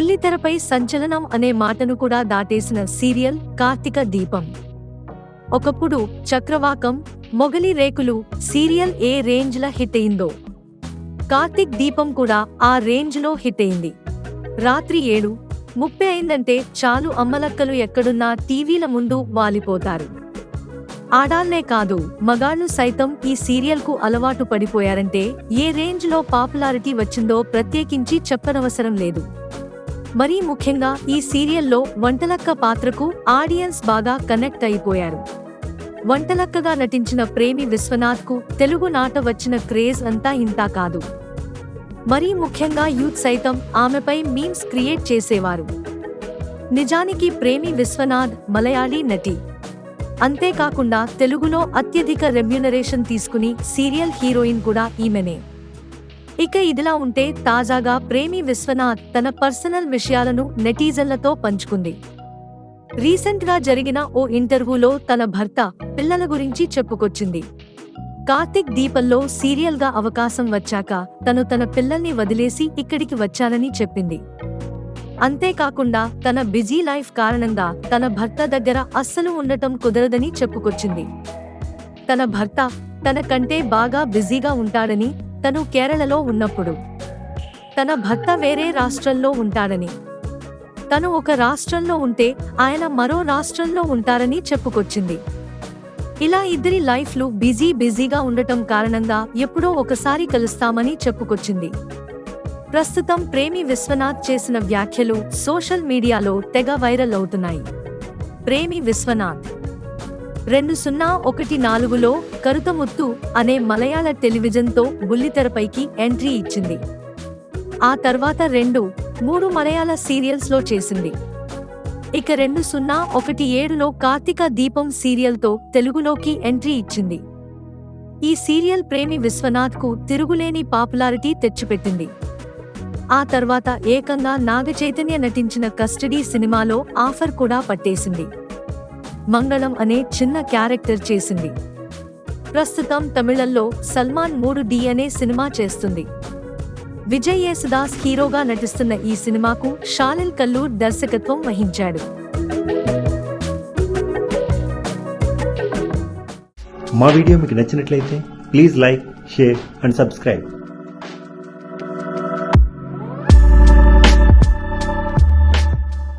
బుల్లితెరపై సంచలనం అనే మాటను కూడా దాటేసిన సీరియల్ కార్తీక దీపం. ఒకప్పుడు చక్రవాకం మొగలి రేకులు సీరియల్ ఏ రేంజ్ల హిట్ అయిందో. కార్తీక్ దీపం కూడా ఆ రేంజ్లో హిట్ అయింది. రాత్రి ఏడు ముప్పై అయిందంటే చాలు అమ్మలక్కలు ఎక్కడున్నా టీవీల ముందు వాలిపోతారు. ఆడాళ్ళే కాదు మగాళ్ళు సైతం ఈ సీరియల్కు అలవాటు పడిపోయారంటే ఏ రేంజ్లో పాపులారిటీ వచ్చిందో ప్రత్యేకించి చెప్పనవసరం లేదు. మరీ ముఖ్యంగా ఈ సీరియల్లో వంటలక్క పాత్రకు ఆడియన్స్ బాగా కనెక్ట్ అయిపోయారు. వంటలక్కగా నటించిన ప్రేమి విశ్వనాథ్కు తెలుగు నాట వచ్చిన క్రేజ్ అంతా ఇంతా కాదు. మరీ ముఖ్యంగా యూత్ సైతం ఆమెపై మీమ్స్ క్రియేట్ చేసేవారు. నిజానికి ప్రేమి విశ్వనాథ్ మలయాళీ నటి. అంతేకాకుండా తెలుగులో అత్యధిక రెమ్యునరేషన్ తీసుకుని సీరియల్ హీరోయిన్ కూడా ఈమెనే. ఇక ఇదిలా ఉంటే తాజాగా ప్రేమి విశ్వనాథ్ తన పర్సనల్ విషయాలను నెటిజన్లతో పంచుకుంది. రీసెంట్గా జరిగిన ఓ ఇంటర్వ్యూలో తన భర్త పిల్లల గురించి చెప్పుకొచ్చింది. కార్తిక్ దీపంలో సీరియల్గా అవకాశం వచ్చాక తను తన పిల్లల్ని వదిలేసి ఇక్కడికి వచ్చానని చెప్పింది. అంతేకాకుండా తన బిజీ లైఫ్ కారణంగా తన భర్త దగ్గర అస్సలు ఉండటం కుదరదని చెప్పుకొచ్చింది. తన భర్త తన కంటే బాగా బిజీగా ఉంటాడని తను కేరళలో ఉన్నప్పుడు. తన భర్త వేరే రాష్ట్రంలో ఉంటాడని. తను ఒక రాష్ట్రంలో ఉంటే ఆయన మరో రాష్ట్రంలో ఉంటారని చెప్పుకొచ్చింది. ఇలా ఇద్దరి లైఫ్లు బిజీ బిజీగా ఉండటం కారణంగా ఎప్పుడో ఒకసారి కలుస్తామని చెప్పుకొచ్చింది. ప్రస్తుతం ప్రేమి విశ్వనాథ్ చేసిన వ్యాఖ్యలు సోషల్ మీడియాలో తెగ వైరల్ అవుతున్నాయి. ప్రేమి విశ్వనాథ్ రెండు సున్నా ఒకటి నాలుగులో కరుతముత్తు అనే మలయాళ టెలివిజన్తో బుల్లితెరపైకి ఎంట్రీ ఇచ్చింది. ఆ తర్వాత రెండు మూడు మలయాళ సీరియల్స్లో చేసింది. ఇక రెండు సున్నా ఒకటి ఏడులో కార్తీక దీపం సీరియల్తో తెలుగులోకి ఎంట్రీ ఇచ్చింది. ఈ సీరియల్ ప్రేమి విశ్వనాథ్కు తిరుగులేని పాపులారిటీ తెచ్చిపెట్టింది. ఆ తర్వాత ఏకంగా నాగచైతన్య నటించిన కస్టడీ సినిమాలో ఆఫర్ కూడా పట్టేసింది. మంగళం అనే చిన్న క్యారెక్టర్ చేసింది. ప్రస్తుతం తమిళంలో సల్మాన్ మూడు డి అనే సినిమా చేస్తుంది. విజయ్ యేసుదాస్ హీరోగా నటిస్తున్న ఈ సినిమాకు షాలిల్ కల్లూర్ దర్శకత్వం వహించాడు. మా వీడియో మీకు నచ్చినట్లయితే please like share and subscribe.